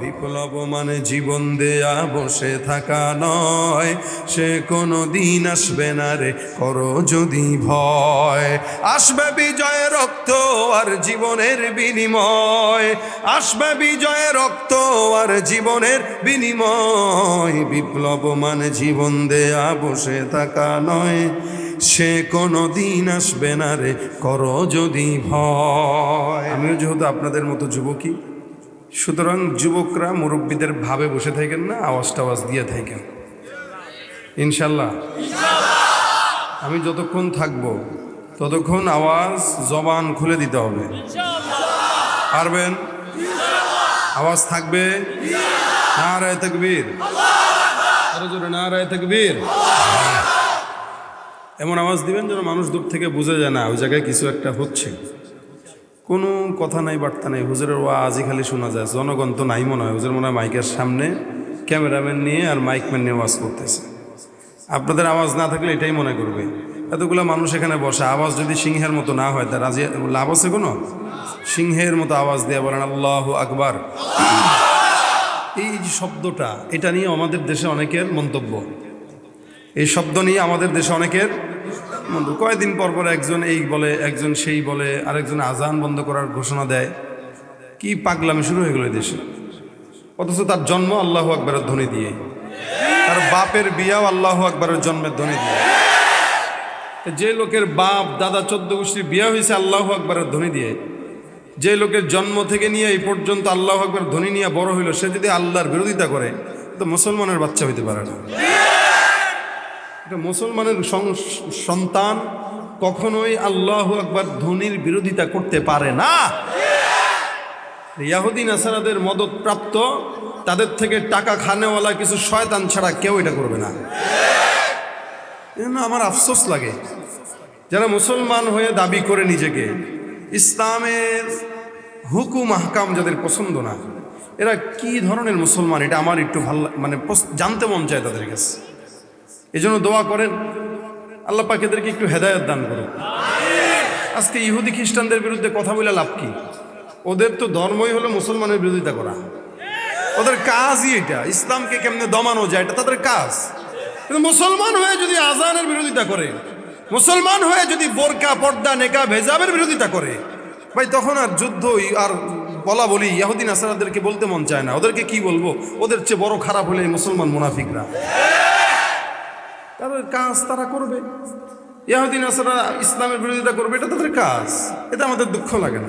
বিপ্লব মানে জীবন দেয়া, বসে থাকা নয়। সে কোনো দিন আসবে না রে, করো যদি ভয়। আসবে বিজয় রক্ত আর জীবনের বিনিময়। আসবে বিজয় রক্ত আর জীবনের বিনিময়। বিপ্লব মানে জীবন দেয়া, বসে থাকা নয়। সে কোনো দিন আসবে না রে, করো যদি ভয়। আমিও যেহেতু আপনাদের মতো যুবকই সুতরাং যুবকরা মুরব্বীদের ভাবে বসে থাকেন না আওয়াজ টাওয়াজ দিয়ে থাকেন। ইনশাল্লাহ। আমি যতক্ষণ থাকব ততক্ষণ আওয়াজ জবান খুলে দিতে হবে। পারবেন? আওয়াজ থাকবে? না রায় তকবীর। আরও জোরে না রায় তকবীর এমন আওয়াজ দিবেন যেন মানুষ দূর থেকে বুঝে যায় না ওই জায়গায় কিছু একটা হচ্ছে। কোনো কথা নাই, বার্তা নাই। হুজুরের আজি খালি শোনা যায়। জনগণ তো নাই মনে হয়। হুজুর মনে হয় মাইকের সামনে ক্যামেরাম্যান নিয়ে আর মাইকম্যান নিয়ে ওয়াজ করতেছে। আপনাদের আওয়াজ না থাকলে এটাই মনে করবে। এতগুলো মানুষ এখানে বসে। আওয়াজ যদি সিংহের মতো না হয় তার রাজি লাভ আছে কোনো? সিংহের মতো আওয়াজ দিয়ে বলেন, আল্লাহ আকবার। এই যে শব্দটা, এটা নিয়ে আমাদের দেশে অনেকের মন্তব্য। এই শব্দ নিয়ে আমাদের দেশে অনেকের মন্তব্য কয়েকদিন পর পর একজন এই বলে, একজন সেই বলে, আরেকজন আজান বন্ধ করার ঘোষণা দেয়। কি পাগলামি শুরু হয়ে গেল দেশে? অথচ তার জন্ম আল্লাহ আকবরের ধ্বনি দিয়ে। তার বাপের বিয়াও আল্লাহ আকবরের জন্মের ধ্বনি দিয়ে। যে লোকের বাপ, দাদা চোদ্দ গোষ্ঠীর বিয়া হয়েছে আল্লাহ আকবরের ধ্বনি দিয়ে। যে লোকের জন্ম থেকে নিয়ে এই পর্যন্ত আল্লাহ আকবর ধ্বনি নিয়ে বড় হইল, সে যদি আল্লাহর বিরোধিতা করে, তো মুসলমানের বাচ্চা হইতে পারে না। মুসলমানের সন্তান কখনোই আল্লাহ আকবর ধ্বনির বিরোধিতা করতে পারে না। ইয়াহুদ্দিন আসারাদের মদত প্রাপ্ত তাদের থেকে টাকা খানেওয়ালা কিছু শয়তান ছাড়া কেউ এটা করবে না। আমার আফসোস লাগে। যারা মুসলমান হয়ে দাবি করে নিজেকে, ইসলামের হুকুম আহকাম যাদের পছন্দ না, এরা কি ধরনের মুসলমান? এটা আমার একটু ভালো মানে জানতে মন চায় তাদের কাছে। এই জন্য দোয়া করেন আল্লাহ পাক এদেরকে একটু হেদায়ত দান করুন আজকে ইহুদি খ্রিস্টানদের বিরুদ্ধে কথা বলে লাভ কি? ওদের তো ধর্মই হলো মুসলমানের বিরোধিতা করা। ওদের কাজই এটা। ইসলামকে কেমনে দমানো যায় এটা তাদের কাজ। কিন্তু মুসলমান হয়ে যদি আজানের বিরোধিতা করে মুসলমান হয়ে যদি বোরকা পর্দা নেকা ভেজাবের বিরোধিতা করে ভাই তখন আর যুদ্ধ আর বলা বলি ইয়াহুদ্দিন আসারাদেরকে বলতে মন চায় না। ওদেরকে কি বলব? ওদের চেয়ে বড় খারাপ হলে মুসলমান মুনাফিকরা। তাদের কাজ তারা করবে। ইয়াহুদ্দিন আসারা ইসলামের বিরোধিতা করবে, এটা তাদের কাজ। এটা আমাদের দুঃখ লাগে না।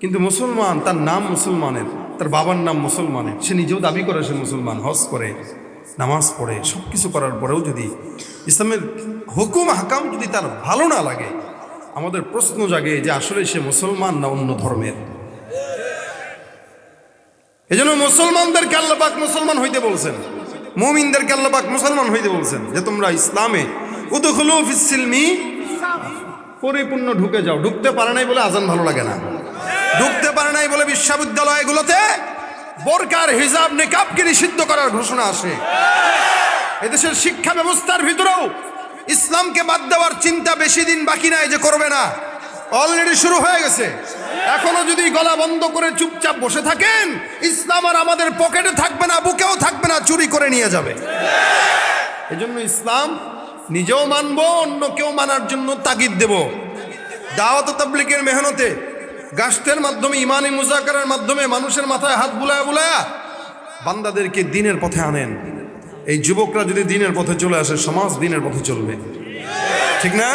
কিন্তু মুসলমান, তার নাম মুসলমানের, তার বাবার নাম মুসলমানের, সে নিজেও দাবি করে সে মুসলমান, হজ করে, নামাজ পড়ে সব কিছু করার পরেও যদি ইসলামের হুকুম, হাকাম যদি তার ভালো না লাগে, আমাদের প্রশ্ন জাগে যে আসলে সে মুসলমান না অন্য ধর্মের? এজন্য মুসলমানদেরকে আল্লাপাক মুসলমান হইতে বলছেন। মুমিনদেরকে আল্লাপাক মুসলমান হইতে বলছেন যে তোমরা ইসলামে পরিপূর্ণ ঢুকে যাও। ঢুকতে পারে নাই বলে আজান ভালো লাগে না। ঢুকতে পারে নাই বলে বিশ্ববিদ্যালয়গুলোতে বোরকার হিজাব নিকাবকে নিষিদ্ধ করার ঘোষণা আসে। এদেশের শিক্ষা ব্যবস্থার ভিতরেও ইসলামকে বাদ দেওয়ার চিন্তা বেশি দিন বাকি নাই যে করবে না। অলরেডি শুরু হয়ে গেছে। এখনও যদি গলা বন্ধ করে চুপচাপ বসে থাকেন, ইসলাম আর আমাদের পকেটে থাকবে না, বুকেও থাকবে না, চুরি করে নিয়ে যাবে। এজন্য ইসলাম নিজেও মানব অন্য কেউ মানার জন্য তাগিদ দেব। দাওয়াত তাবলিকের মেহনতে গাছের মাধ্যমে, ইমানি মুজাকারের মাধ্যমে মানুষের মাথায় হাত বুলায়া বুলায়া বান্দাদেরকে দিনের পথে আনেন। এই যুবকরা যদি দিনের পথে চলে আসে, সমাজ দিনের পথে চলবে। ঠিক না?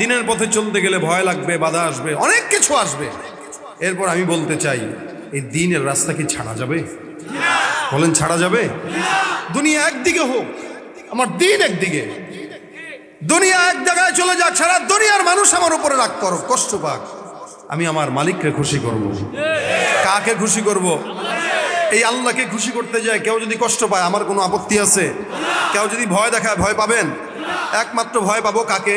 দিনের পথে চলতে গেলে ভয় লাগবে, বাধা আসবে, অনেক কিছু আসবে। এরপর আমি বলতে চাই, এই দিনের রাস্তা কি ছাড়া যাবে? বলেন, ছাড়া যাবে? দুনিয়া একদিকে হোক, আমার দিন একদিকে। দুনিয়া এক জায়গায় চলে যাক, সারা দুনিয়ার মানুষ আমার উপরে রাগ করো কষ্ট পাক। আমি আমার মালিককে খুশি করব। কাকে খুশি করব? এই আল্লাহকে খুশি করতে যায়, কেউ যদি কষ্ট পায়, আমার কোনো আপত্তি আছে? কেউ যদি ভয় দেখায়, ভয় পাবেন? একমাত্র ভয় পাবো কাকে?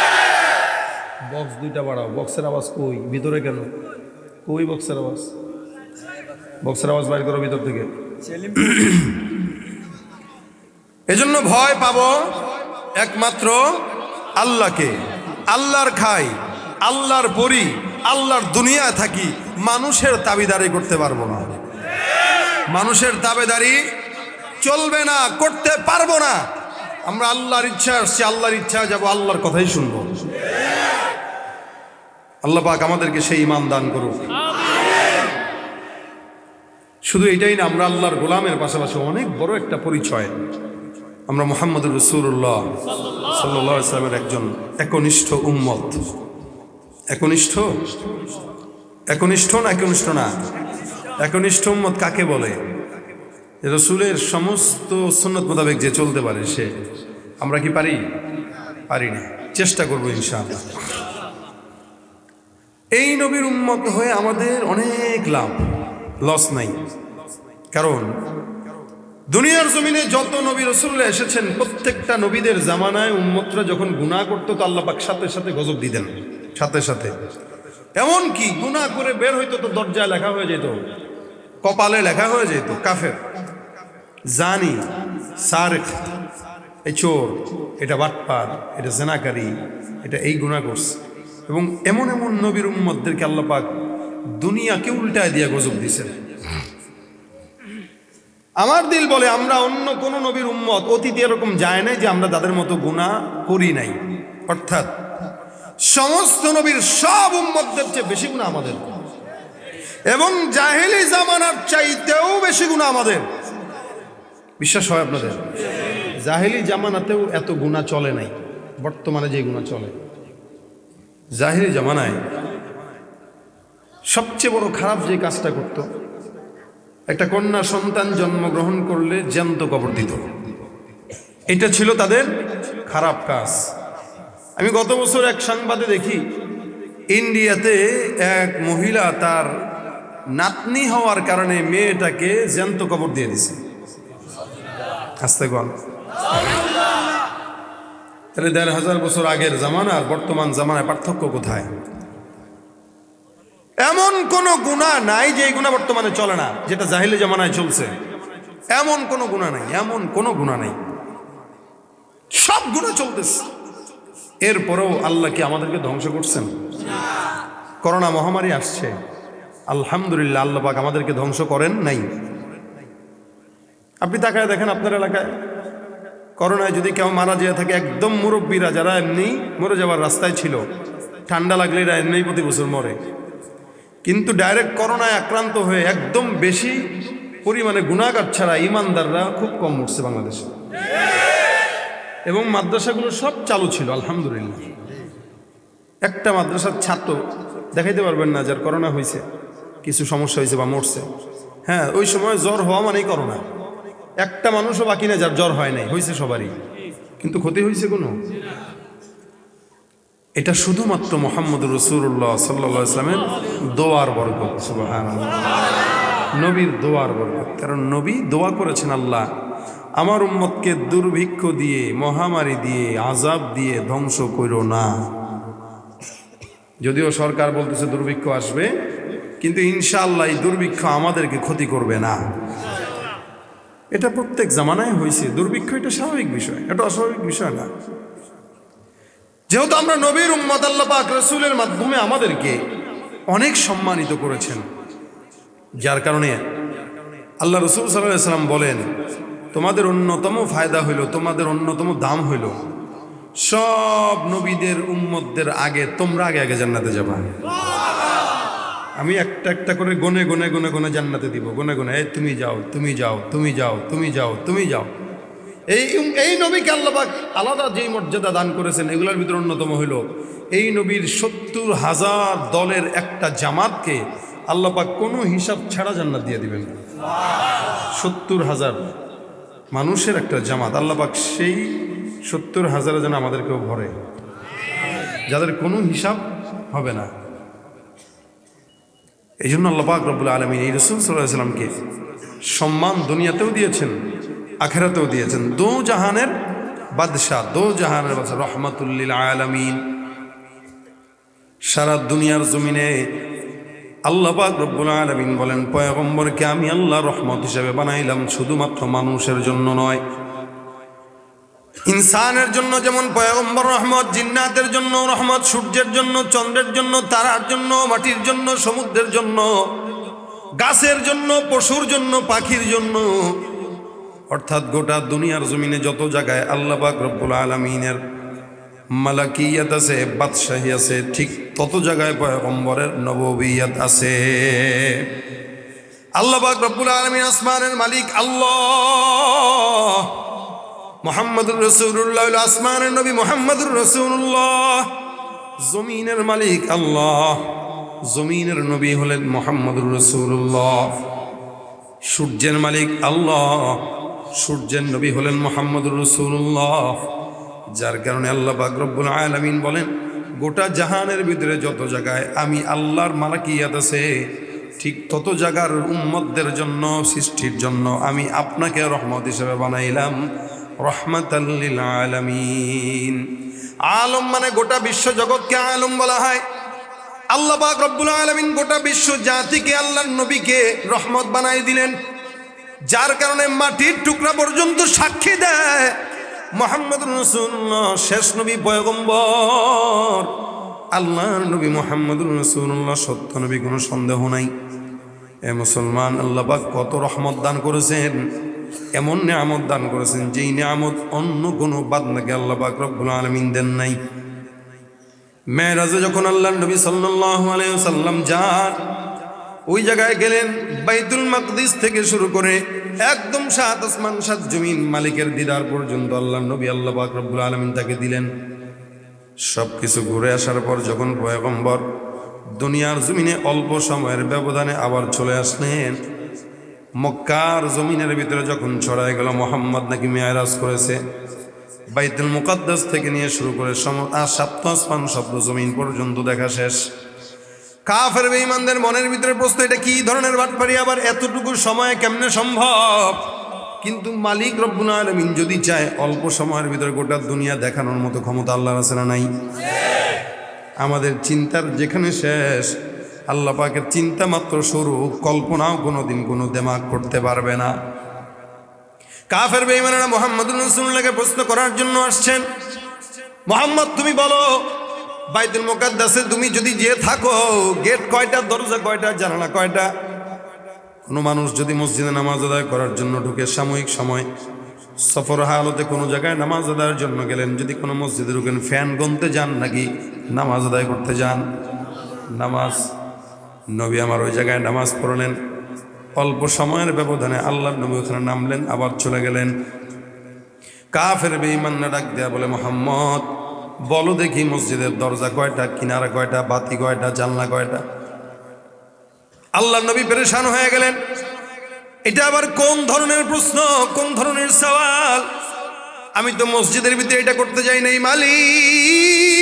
দুইটা বাড়াও। বক্সের আওয়াজ কই? ভিতরে কেন? কই বক্সের আওয়াজ? বক্সের আওয়াজ বাইর করো ভিতর থেকে। এজন্য ভয় পাবো একমাত্র আল্লাহকে। আল্লাহর খাই, আল্লাহর পরি, আল্লাহর দুনিয়ায় থাকি, মানুষের দাবিদারি করতে পারব না। মানুষের দাবেদারি চলবে না, করতে পারব না। আমরা আল্লাহর ইচ্ছা আসছি, আল্লাহর ইচ্ছা যাব, আল্লাহর কথাই শুনব। আল্লাহ পাক আমাদেরকে সেই ইমান দান করুক। শুধু এটাই না, আমরা আল্লাহর গোলামের পাশাপাশি অনেক বড় একটা পরিচয়। আমরা মোহাম্মদুর রসুল্লাহ সাল্লাহ ইসলামের একজন একনিষ্ঠ উম্মত। একনিষ্ঠ? একনিষ্ঠ না একনিষ্ঠ না? একনিষ্ঠ উম্মত কাকে বলে? রসুলের সমস্ত সুন্নত মোতাবেক যে চলতে পারে সে। আমরা কি পারি? পারি না। চেষ্টা করব ইনশাআল্লাহ। নবীর উন্মত হয়ে আমাদের অনেক লাভ লস নাই। কারণ দুনিয়ার জমিনে যত নবী রসুল্লাহ এসেছেন, প্রত্যেকটা নবীদের জামানায় উম্মতরা যখন গুণা করতো, তো আল্লাহ পাক সাথে সাথে গজব দিতেন। সাথে সাথে। এমন কি গুণা করে বের হইতো তো দরজায় লেখা হয়ে যেত, কপালে লেখা হয়ে যেত, কাফের। জানি সারেক এই চোর, এটা বাটপার, এটা জেনাকারী, এটা এই গুণা করছে। এবং এমন এমন নবীর উম্মতদেরকে আল্লাহ পাক দুনিয়াকে উল্টায় দিয়া গজব দিছেন আমার দিল বলে, আমরা অন্য কোন নবীর উম্মত, অতীতে এরকম যায় নাই যে আমরা তাদের মতো গুণা করি নাই। অর্থাৎ সমস্ত নবীর সব উম্মতদের চেয়ে বেশি গুণা আমাদের। এবং জাহেলি জামানার চাইতেও বেশি গুণা আমাদের। বিশ্বাস হয় আপনাদের? জাহেলি জামানাতেও এত গুণা চলে নাই, বর্তমানে যে গুণা চলে। জাহেলি জামানায় সবচেয়ে বড় খারাপ যে কাজটা করত, একটা কন্যা সন্তান জন্মগ্রহণ করলে জ্যান্ত কবর দিত। এটা ছিল তাদের খারাপ কাজ। আমি গত বছর এক সংবাদে দেখি, ইন্ডিয়াতে এক মহিলা তার নাতনি হওয়ার কারণে মেয়েটাকে জ্যান্ত কবর দিয়ে দিছে। আস্তে গল তাহলে দেড় হাজার বছর আগের জামানা আর বর্তমান জামানায় পার্থক্য কোথায়? এমন কোন গুণা নাই যে এই গুণা বর্তমানে চলে না, যেটা জাহিলি জামানায় চলছে। এমন কোন গুণা নাই, এমন কোন গুণা নাই। সব গুণা চলতেছে। এরপরেও আল্লাহ কি আমাদেরকে ধ্বংস করছেন? করোনা মহামারী আসছে। আলহামদুলিল্লাহ, আল্লাহ পাক আমাদেরকে ধ্বংস করেন নাই। আপনি তাকায় দেখেন আপনার এলাকায়। করোনায় যদি কেউ মারা যেয়ে থাকে, একদম মুরব্বীরা যারা এমনি মরে যাওয়ার রাস্তায় ছিল, ঠান্ডা লাগলে এরা এমনি প্রতি বছর মরে। কিন্তু ডাইরেক্ট করোনায় আক্রান্ত হয়ে একদম বেশি পরিমাণে গুণাগার ছাড়া ইমানদাররা খুব কম উঠছে বাংলাদেশে। এবং মাদ্রাসাগুলো সব চালু ছিল, আলহামদুলিল্লাহ। একটা মাদ্রাসার ছাত্র, দেখাইতে পারবেন না যার করোনা হয়েছে, কিছু সমস্যা হয়েছে বা মরছে। হ্যাঁ ওই সময় জ্বর হওয়া মানেই করোনা। একটা মানুষও বাকি না যার জ্বর হয় নাই হয়েছে সবারই। কিন্তু ক্ষতি হয়েছে কোনো? এটা শুধুমাত্র মোহাম্মদ রসুল্লাহ সাল্লা ইসলামের দোয়ার বরকত নবীর দোয়ার বরকত। কারণ নবী দোয়া করেছেন আল্লাহ, আমার উম্মতকে দুর্ভিক্ষ দিয়ে, মহামারী দিয়ে আজাব দিয়ে ধ্বংস করো না। যদিও সরকার বলতেছে দুর্ভিক্ষ আসবে, কিন্তু ইনশাআল্লাহ এই দুর্ভিক্ষ আমাদেরকে ক্ষতি করবে না। এটা প্রত্যেক জামানায় হয়েছে। দুর্ভিক্ষ এটা স্বাভাবিক বিষয়। এটা অস্বাভাবিক বিষয় না। যেহেতু আমরা নবীর উম্মত, আল্লাহ পাক রসুলের মাধ্যমে আমাদেরকে অনেক সম্মানিত করেছেন। যার কারণে আল্লাহ রসুল সাল্লাম বলেন, তোমাদের অন্যতম ফায়দা হইল, তোমাদের অন্যতম দাম হইল সব নবীদের উম্মতদের আগে, তোমরা আগে আগে জান্নাতে যাবা। আমি একটা একটা করে গনে গনে গনে গনে জান্নাতে দিব। গনে গনে, এই তুমি যাও তুমি যাও তুমি যাও তুমি যাও তুমি যাও। এই এই নবীকে আল্লাহবাক আলাদা যেই মর্যাদা দান করেছেন, এগুলোর ভিতরে অন্যতম হইল, এই নবীর সত্তর হাজার দলের একটা জামাতকে আল্লাপাক কোনো হিসাব ছাড়া জান্নাত দিয়ে দিবেন সত্তর হাজার মানুষের একটা জামাত আল্লাপাক সেই সত্তর হাজারে যেন আমাদেরকেও ভরে। যাদের কোনো হিসাব হবে না। এই জন্য আল্লাপাক রব্বুল আলমিন এই রসুল সাল্লাহ সাল্লামকে সম্মান দুনিয়াতেও দিয়েছেন, আখেরাতেও দিয়েছেন। দো জাহানের বাদশাহ, দো জাহানের বাদশাহ রহমাতুল্লিল আলমিন। সারা দুনিয়ার জমিনে আল্লাহ পাক রব্বুল আলমিন বলেন, পয়গম্বরকে আমি আল্লাহ রহমত হিসেবে বানাইলাম শুধুমাত্র মানুষের জন্য নয় ইনসানের জন্য যেমন পয়গম্বর রহমত, জিন্নাতের জন্য রহমত, সূর্যের জন্য, চন্দ্রের জন্য, তারার জন্য, মাটির জন্য, সমুদ্রের জন্য, গাছের জন্য, পশুর জন্য, পাখির জন্য। অর্থাৎ গোটা দুনিয়ার জমিনে যত জায়গায় আল্লাহ পাক রব্বুল আলমিনের মালাকিয়াত আছে, বাদশাহী আছে, ঠিক তত জায়গায় পয়গম্বরের নববিয়াত আছে। আল্লাহ পাক রব্বুল আলমিন আসমানের মালিক আল্লাহ। মোহাম্মদুর রসুল্লাহ আসমানের নবী মোহাম্মদুর রসুল্লাহ জমিনের মালিক আল্লাহ। জমিনের নবী হলেন মোহাম্মদুর রসুল্লাহ সূর্যের মালিক আল্লাহ। সূর্যের নবী হলেন মোহাম্মদুর রসুল্লাহ যার কারণে আল্লাহ বাকরব্বুল আলমিন বলেন, গোটা জাহানের ভিতরে যত জায়গায় আমি আল্লাহর মালাকিয়াত আছে, ঠিক তত জায়গার উম্মতদের জন্য, সৃষ্টির জন্য আমি আপনাকে রহমত হিসেবে বানাইলাম। রহমতাল্লিল আলমিন। আলম মানে গোটা বিশ্ব জগৎকে আলম বলা হয়। আল্লাহ পাক রব্বুল আলমিন গোটা বিশ্ব জাতিকে, আল্লাহর নবীকে রহমত বানাই দিলেন। যার কারণে মাটির টুকরা পর্যন্ত সাক্ষী দেয়। মোহাম্মদ রসুল্লাহ শেষ নবী পয়গম্বর। আল্লাহর নবী মোহাম্মদ রসুল্লাহ সত্য নবী কোনো সন্দেহ নাই। এ মুসলমান আল্লাহ পাক কত রহমত দান করেছেন। এমন নিয়ামত দান করেছেন যেই নিয়ামত অন্য কোনো বাদনাকে আল্লাহ রব্বুল আলমিন দেন নাই। মেয়েরাজে যখন আল্লাহ নবী সাল্লাহ আলাইসাল্লাম যান, ওই জায়গায় গেলেন, বাইতুল মাকদিস থেকে শুরু করে একদম সাত আসমান, সাত জমিন মালিকের দিদার পর্যন্ত আল্লাহ নবী আল্লাহ পাক রব্বুল আলমিন তাকে দিলেন। সব কিছু ঘুরে আসার পর যখন পয়গম্বর দুনিয়ার জমিনে অল্প সময়ের ব্যবধানে আবার চলে আসলেন মক্কার জমিনের ভিতরে যখন ছড়ায় গেল, মোহাম্মদ নাকি মেয়ারাজ করেছে। বাইতুল মুকাদ্দাস থেকে নিয়ে শুরু করে সাপ্ত আসমান শব্দ জমিন পর্যন্ত দেখা শেষ। কাফের বেঈমানদের মনের ভিতরে প্রশ্ন, এটা কি ধরনের বাটপারি? আবার এতটুকু সময় কেমনে সম্ভব? কিন্তু মালিক রব্বুল আলমিন যদি চায়, অল্প সময়ের ভিতরে গোটা দুনিয়া দেখানোর মতো ক্ষমতা আল্লাহর আছে না নাই? আমাদের চিন্তার যেখানে শেষ আল্লাহ পাকের চিন্তা মাত্র শুরু, কল্পনাও কোনোদিন কোনো দেমাগ করতে পারবে না। কাফের বেঈমানেরা মোহাম্মদুল রসুল্লাহকে প্রশ্ন করার জন্য আসছেন, মোহাম্মদ, তুমি বলো, বাইতুল মোকাদ্দাসে তুমি যদি যে থাকো, গেট কয়টা, দরজা কয়টা, জানালা কয়টা? কোনো মানুষ যদি মসজিদে নামাজ আদায় করার জন্য ঢুকে সাময়িক সময়, সফর হালতে কোনো জায়গায় নামাজ আদায়ের জন্য গেলেন, যদি কোনো মসজিদে ঢুকেন, ফ্যান গনতে যান নাকি নামাজ আদায় করতে যান? নামাজ নবী আমার ওই জায়গায় নামাজ পড়লেন। অল্প সময়ের ব্যবধানে আল্লাহ নবী ওখানে নামলেন, আবার চলে গেলেন। কাফের বেঈমান্না ডাক দেয়া বলে, মোহাম্মদ, বলো দেখি মসজিদের দরজা কয়টা, কিনারা কয়টা, বাতি কয়টা, জানলা কয়টা? আল্লাহ নবী পেরেশান হয়ে গেলেন। এটা আবার কোন ধরনের প্রশ্ন, কোন ধরনের সওয়াল? আমি তো মসজিদের ভিতরে এটা করতে যাই নাই, মালিক।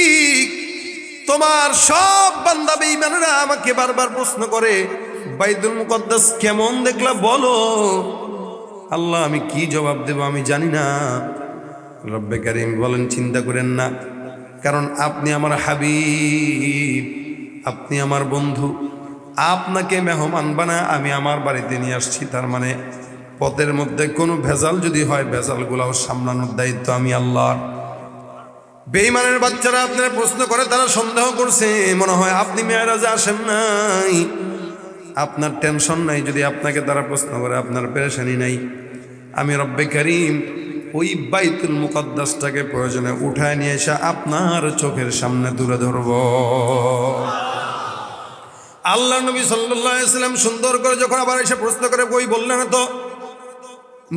তোমার সব বান্দা বেঈমানেরা আমাকে বারবার প্রশ্ন করে বাইদুল মুকদ্দাস কেমন দেখলা বলো? আল্লাহ, আমি কি জবাব দেব আমি জানি না। রব্বে কারিম বলেন, চিন্তা করেন না, কারণ আপনি আমার হাবিব, আপনি আমার বন্ধু, আপনাকে মেহমান বানা আমি আমার বাড়িতে নিয়ে আসছি, তার মানে পথের মধ্যে কোনো ভেজাল যদি হয়, ভেজালগুলাও সামলানোর দায়িত্ব আমি আল্লাহর। বেইমানের বাচ্চারা আপনারা প্রশ্ন করে, তারা সন্দেহ করছে। মনে হয় আপনি মেয়েরাজে আসেন নাই। আপনার টেনশন নাই, যদি আপনাকে তারা প্রশ্ন করে, আপনার পেরেশানি নাই। আমি রব্বে করিম ওই বাইতুল মুকদ্দাসটাকে প্রয়োজনে উঠায় নিয়ে এসে আপনার চোখের সামনে তুলে ধরব। আল্লাহ নবী সাল্লাম সুন্দর করে যখন আবার এসে প্রশ্ন করে বই বললেন তো?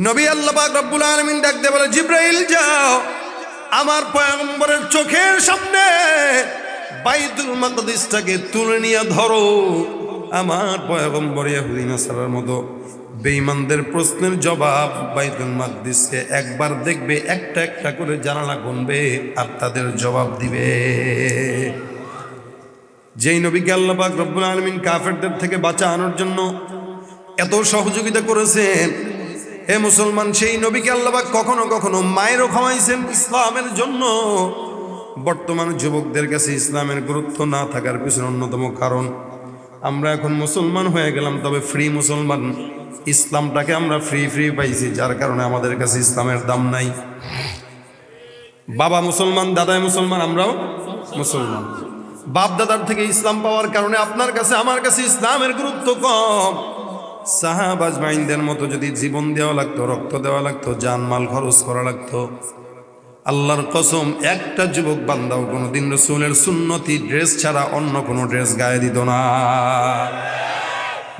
নবী আল্লাহ রব্বুল আলমিন ডাক দিয়ে বলে, জিব্রাইল যাও। আমার পয়গম্বরের চোখের সামনে বাইতুল মাকদিসটাকে তুলে নিয়ে ধরো। আমার পয়গম্বর ইয়াহুদিন আসার মতো বেঈমানদের প্রশ্নের জবাব বাইতুল মাকদিসকে একবার দেখবে, একটা একটা করে জানালা গুনবে আর তাদের জবাব দিবে। যেই নবীকে আল্লাহ পাক রব্বুল আলমিন কাফেরদের থেকে বাঁচানোর জন্য এত সহযোগিতা করেছেন হে মুসলমান, সেই নবীকে আল্লাহবাক কখনো কখনো মায়েরও খাওয়াইছেন। ইসলামের জন্য বর্তমান যুবকদের কাছে ইসলামের গুরুত্ব না থাকার পিছনে অন্যতম কারণ, আমরা এখন মুসলমান হয়ে গেলাম, তবে ফ্রি মুসলমান। ইসলামটাকে আমরা ফ্রি ফ্রি পাইছি, যার কারণে আমাদের কাছে ইসলামের দাম নাই। বাবা মুসলমান, দাদাই মুসলমান, আমরাও মুসলমান। বাপ দাদার থেকে ইসলাম পাওয়ার কারণে আপনার কাছে, আমার কাছে ইসলামের গুরুত্ব কম। সাহাবাজ মাইনদের মতো যদি জীবন দেওয়া লাগতো, রক্ত দেওয়া লাগতো, জানমাল খরচ করা লাগতো, আল্লাহর কসম একটা যুবক বান্দাও কোনোদিন রসুলের সুন্নতি ড্রেস ছাড়া অন্য কোনো ড্রেস গায়ে দিত না।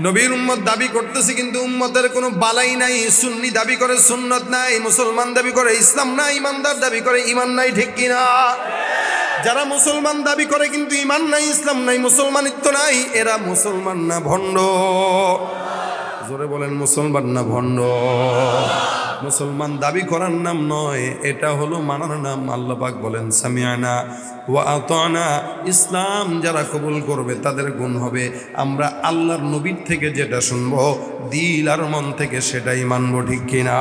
নবীর উম্মত দাবি করতেছে, কিন্তু উম্মতের কোনো বালাই নাই, সুন্নি দাবি করে সুন্নত নাই, মুসলমান দাবি করে ইসলাম নাই, ইমানদার দাবি করে ইমান নাই, ঠিক কিনা যারা মুসলমান দাবি করে, কিন্তু ইমান নাই, ইসলাম নাই, মুসলমানিত্ব নাই, এরা মুসলমান না, ভণ্ড। জোরে বলেন, মুসলমান না ভণ্ড? মুসলমান দাবি করার নাম নয়, এটা হলো মানার নাম। আল্লাপাক বলেন সামিয়ানা ও ইসলাম যারা কবুল করবে, তাদের গুণ হবে। আমরা আল্লাহর নবীর থেকে যেটা শুনব, দিল আর মন থেকে সেটাই মানব, ঠিক কিনা?